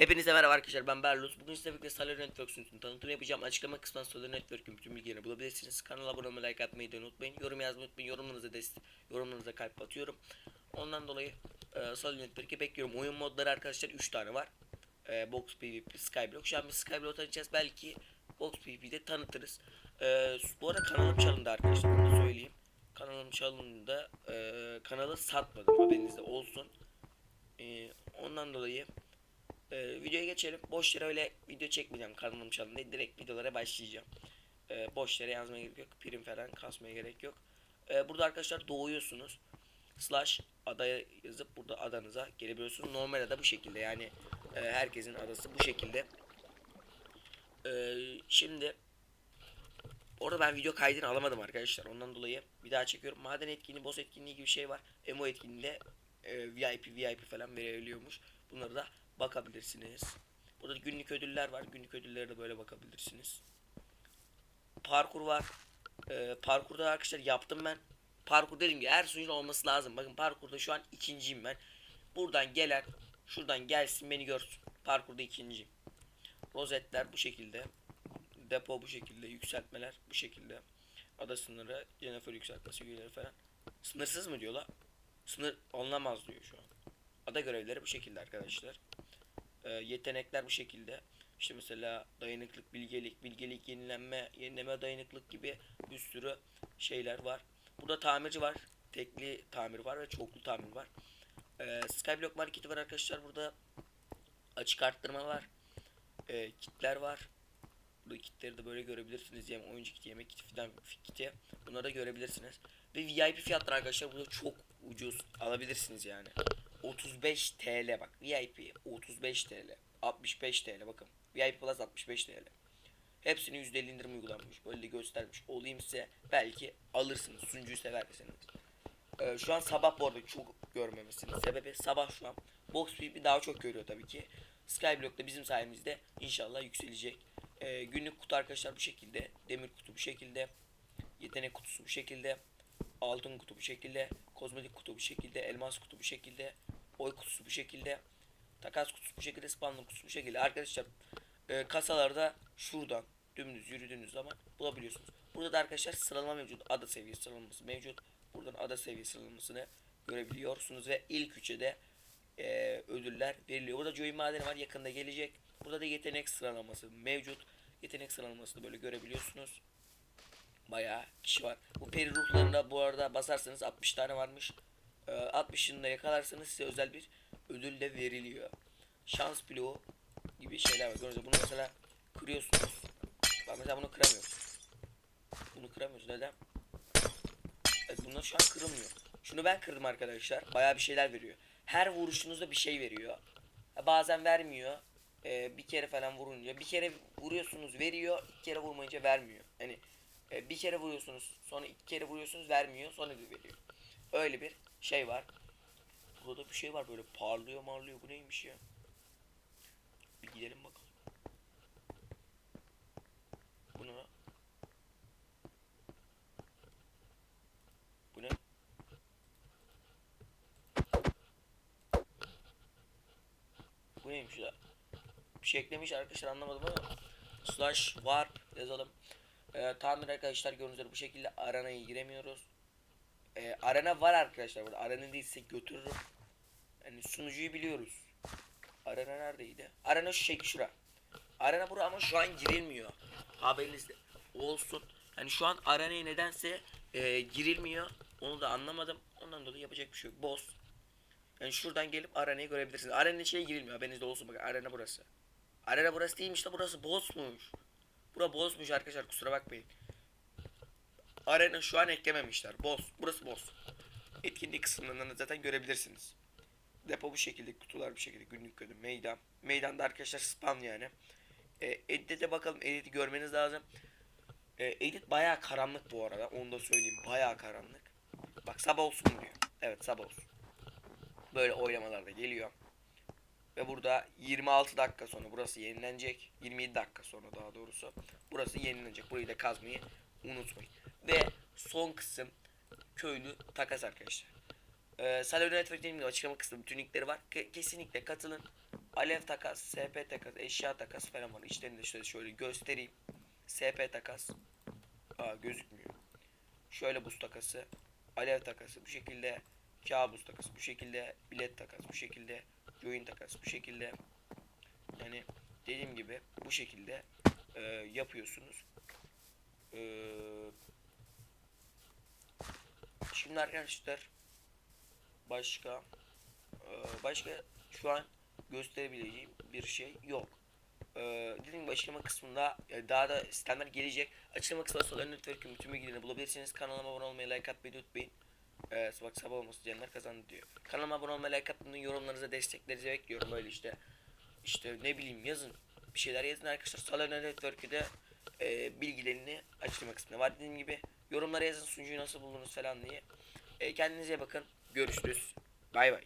Hepinize merhaba arkadaşlar ben Berlus. Bugün sizlerle birlikte Solar Networks'ün tanıtımı yapacağım. Açıklama kısmından Solar Network'ün bütün bilgilerini bulabilirsiniz. Kanala abone olmayı, like atmayı da unutmayın. Yorum yazmayı unutmayın. Yorumlarınıza dest yorumlarınıza kalp atıyorum. Ondan dolayı e, Solar Network'i bekliyorum. Oyun modları arkadaşlar 3 tane var. E, Box PvP, Skyblock. Şu an biz Skyblock tanıtacağız. Belki Box PvP'de tanıtırız. E, bu arada kanalım çalındı arkadaşlar. Da söyleyeyim. Kanalım çalındı. E, kanalı satmadım. Haberinizde olsun. E, ondan dolayı ee, videoya geçelim. Boş yere öyle video çekmeyeceğim kanalım çalındı. Direkt videolara başlayacağım. Ee, boş yere yazmaya gerek yok. Prim falan kasmaya gerek yok. Ee, burada arkadaşlar doğuyorsunuz. Slash adaya yazıp burada adanıza gelebiliyorsunuz. Normal ada bu şekilde yani e, herkesin adası bu şekilde. Ee, şimdi Orada ben video kaydını alamadım arkadaşlar. Ondan dolayı bir daha çekiyorum. Maden etkinliği, boss etkinliği gibi şey var. Emo etkinliğinde e, VIP, VIP falan verebiliyormuş. Bunları da bakabilirsiniz. Burada günlük ödüller var. Günlük ödüllere de böyle bakabilirsiniz. Parkur var. E, parkurda arkadaşlar yaptım ben. Parkur dedim ki her sunucun olması lazım. Bakın parkurda şu an ikinciyim ben. Buradan gelen şuradan gelsin beni görsün. Parkurda ikinciyim. Rozetler bu şekilde. Depo bu şekilde. Yükseltmeler bu şekilde. Ada sınırı, Jennifer yükseltmesi üyeleri falan. Sınırsız mı diyorlar? Sınır anlamaz diyor şu an. Ada görevleri bu şekilde arkadaşlar. Ee, yetenekler bu şekilde. İşte mesela dayanıklık, bilgelik, bilgelik, yenilenme, yenileme dayanıklık gibi bir sürü şeyler var. Burada tamirci var. Tekli tamir var ve çoklu tamir var. Ee, Skyblock marketi var arkadaşlar. Burada açık arttırma var. Ee, kitler var. Burada kitleri de böyle görebilirsiniz. Yem oyuncu kiti, yemek kiti filan kiti. Bunları da görebilirsiniz. Ve VIP fiyatlar arkadaşlar burada çok ucuz alabilirsiniz yani. 35 TL bak. VIP 35 TL. 65 TL bakın. VIP Plus 65 TL. Hepsini %50 indirim uygulanmış. Böyle de göstermiş. Olayım size belki alırsınız. Sunucuyu severseniz. Ee, şu an sabah bu arada çok görmemesinin sebebi sabah şu an. Box PvP daha çok görüyor tabii ki. Skyblock da bizim sayemizde inşallah yükselecek. Ee, günlük kutu arkadaşlar bu şekilde. Demir kutu bu şekilde. Yetenek kutusu bu şekilde. Altın kutu bu şekilde. Kozmetik kutu bu şekilde. Elmas kutu bu şekilde. Oy kutusu bu şekilde. Takas kutusu bu şekilde. Spawner kutusu bu şekilde. Arkadaşlar e, kasalarda şuradan dümdüz yürüdüğünüz zaman bulabiliyorsunuz. Burada da arkadaşlar sıralama mevcut. Ada seviyesi sıralaması mevcut. Buradan ada seviyesi sıralamasını görebiliyorsunuz ve ilk üçe de e, ödüller veriliyor. Burada Joy madeni var yakında gelecek. Burada da yetenek sıralaması mevcut. Yetenek sıralamasını böyle görebiliyorsunuz. Bayağı kişi var. Bu peri ruhlarına bu arada basarsanız 60 tane varmış. Ee, 60'ını da yakalarsanız size özel bir ödül de veriliyor. Şans bloğu gibi şeyler var. Gördüğünüz bunu mesela kırıyorsunuz. Bak mesela bunu kıramıyoruz. Bunu kıramıyoruz. Neden? Evet bunlar şu an kırılmıyor. Şunu ben kırdım arkadaşlar. Bayağı bir şeyler veriyor. Her vuruşunuzda bir şey veriyor. Ha, Bazen vermiyor. Ee, bir kere falan vurunca. Bir kere vuruyorsunuz veriyor. iki kere vurmayınca vermiyor. Hani e, bir kere vuruyorsunuz. Sonra iki kere vuruyorsunuz vermiyor. Sonra bir veriyor. Öyle bir şey var. Burada bir şey var böyle parlıyor marlıyor. Bu neymiş ya? Bir gidelim bakalım. Bu ne? lan? Bu ne? Bu neymiş ya? Bir şey eklemiş arkadaşlar anlamadım ama slash var yazalım. Ee, tamir arkadaşlar gördüğünüz üzere bu şekilde arenaya giremiyoruz. Ee, arena var arkadaşlar burada. Arena değilse götürürüm. Yani sunucuyu biliyoruz. Arena neredeydi? Arena şu şekil şura. Arena bura ama şu an girilmiyor. Haberinizde olsun. Yani şu an arenaya nedense e, girilmiyor. Onu da anlamadım. Ondan dolayı yapacak bir şey yok. Boss. Yani şuradan gelip arenayı görebilirsiniz. Arenanın içine girilmiyor. Haberinizde olsun. Bakın arena burası. Arena burası değilmiş de burası bossmuş. Bura bossmuş arkadaşlar kusura bakmayın. Arena şu an eklememişler. Boss. Burası boss. Etkinlik kısımlarından da zaten görebilirsiniz. Depo bu şekilde, kutular bu şekilde, günlük ödüm, meydan. Meydanda arkadaşlar spam yani. E, edit'e bakalım, edit'i görmeniz lazım. E, edit bayağı karanlık bu arada, onu da söyleyeyim. Bayağı karanlık. Bak sabah olsun diyor. Evet sabah olsun. Böyle oylamalar da geliyor. Ve burada 26 dakika sonra burası yenilenecek. 27 dakika sonra daha doğrusu. Burası yenilenecek. Burayı da kazmayı unutmayın. Ve son kısım köylü takas arkadaşlar. Ee, Salary Network dediğim gibi açıklama kısmı bütün linkleri var. Ke- kesinlikle katılın. Alev takas, SP takas, eşya takas falan var. İçlerinde şöyle şöyle göstereyim. SP takas. Aa gözükmüyor. Şöyle buz takası, alev takası bu şekilde, kabus takası bu şekilde, bilet takası bu şekilde, join takası bu şekilde. Yani dediğim gibi bu şekilde e, yapıyorsunuz. E, şimdi arkadaşlar başka e, başka şu an gösterebileceğim bir şey yok. Ee, dediğim gibi açıklama kısmında e, daha da sistemler gelecek. Açıklama kısmında Solar Network'ün bütün bilgilerini bulabilirsiniz. Kanalıma abone olmayı, like atmayı unutmayın. Ee, bak sabah olması canlar kazandı diyor. Kanalıma abone olmayı, like atmayı, yorumlarınıza desteklerinizi bekliyorum. Böyle işte işte ne bileyim yazın. Bir şeyler yazın arkadaşlar. Solar Network'ü de e, bilgilerini açıklama kısmında var. Dediğim gibi yorumlara yazın sunucuyu nasıl buldunuz falan diye. E, kendinize bakın. Görüşürüz. Bay bay.